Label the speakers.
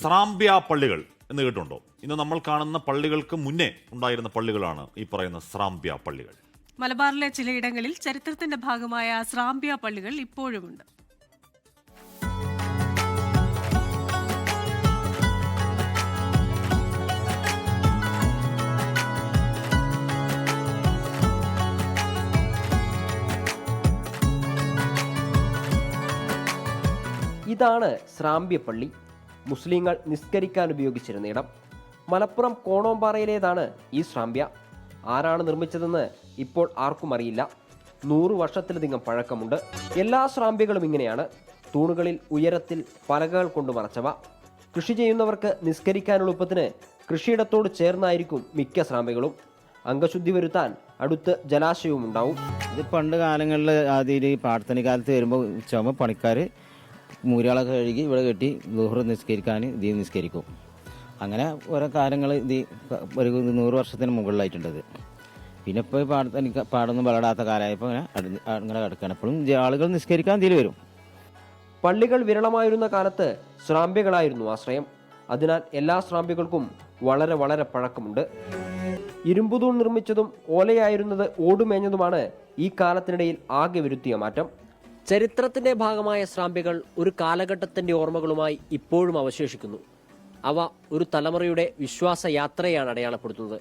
Speaker 1: സ്രാമ്പ്യ പള്ളികൾ എന്ന് കേട്ടുണ്ടോ ഇന്ന് നമ്മൾ കാണുന്ന പള്ളികൾക്ക് മുന്നേ ഉണ്ടായിരുന്ന പള്ളികളാണ് ഈ പറയുന്ന സ്രാമ്പ്യ പള്ളികൾ.
Speaker 2: മലബാറിലെ ചിലയിടങ്ങളിൽ ചരിത്രത്തിന്റെ ഭാഗമായ സ്രാമ്പ്യ പള്ളികൾ ഇപ്പോഴുമുണ്ട്.
Speaker 3: ഇതാണ് ശ്രാമ്പ്യപ്പള്ളി മുസ്ലിങ്ങൾ നിസ്കരിക്കാൻ ഉപയോഗിച്ചിരുന്ന ഇടം. മലപ്പുറം കോണോമ്പാറയിലേതാണ് ഈ ശ്രാമ്പ്യ ആരാണ് നിർമ്മിച്ചതെന്ന് ഇപ്പോൾ ആർക്കും അറിയില്ല. നൂറു വർഷത്തിലധികം പഴക്കമുണ്ട്. എല്ലാ ശ്രാമ്പ്യകളും ഇങ്ങനെയാണ്. തൂണുകളിൽ ഉയരത്തിൽ പലകകൾ കൊണ്ട് മറച്ചവ. കൃഷി ചെയ്യുന്നവർക്ക് നിസ്കരിക്കാൻ എളുപ്പത്തിന് കൃഷിയിടത്തോട് ചേർന്നായിരിക്കും മിക്ക ശ്രാമ്പ്യകളും അംഗശുദ്ധി വരുത്താൻ അടുത്ത് ജലാശയവും ഉണ്ടാവും
Speaker 4: ഇത് പണ്ട് കാലങ്ങളിൽ ആദ്യം ഈ പ്രാർത്ഥന കാലത്ത് വരുമ്പോൾ ചുമ പണിക്കാർ മൂരാളൊക്കെ കഴുകി ഇവിടെ കെട്ടി ദുഹർ നിസ്കരിക്കാൻ ഇത് നിസ്കരിക്കും. അങ്ങനെ ഓരോ കാര്യങ്ങൾ ഇത് ഒരു നൂറ് വർഷത്തിന് മുകളിലായിട്ടുണ്ടത് പിന്നെ ഇപ്പോൾ പാടത്ത് എനിക്ക് പാടൊന്നും വളരാത്ത കാലമായപ്പോൾ അങ്ങനെ അങ്ങനെ കിടക്കുകയാണ് എപ്പോഴും ആളുകൾ നിസ്കരിക്കാൻ തീരെ വരും.
Speaker 3: പള്ളികൾ വിരളമായിരുന്ന കാലത്ത് സ്രാമ്പികളായിരുന്നു ആശ്രയം. അതിനാൽ എല്ലാ സ്രാമ്പികൾക്കും വളരെ വളരെ പഴക്കമുണ്ട്. ഇരുമ്പുതൂൺ നിർമ്മിച്ചതും ഓലയായിരുന്നത് ഓടുമേഞ്ഞതുമാണ് ഈ കാലത്തിനിടയിൽ ആകെ വരുത്തിയ മാറ്റം. ചരിത്രത്തിന്റെ ഭാഗമായ സ്രാമ്പികൾ ഒരു കാലഘട്ടത്തിന്റെ ഓർമ്മകളുമായി ഇപ്പോഴും അവശേഷിക്കുന്നു. അവ ഒരു തലമുറയുടെ വിശ്വാസ യാത്രയാണ് അടയാളപ്പെടുത്തുന്നത്.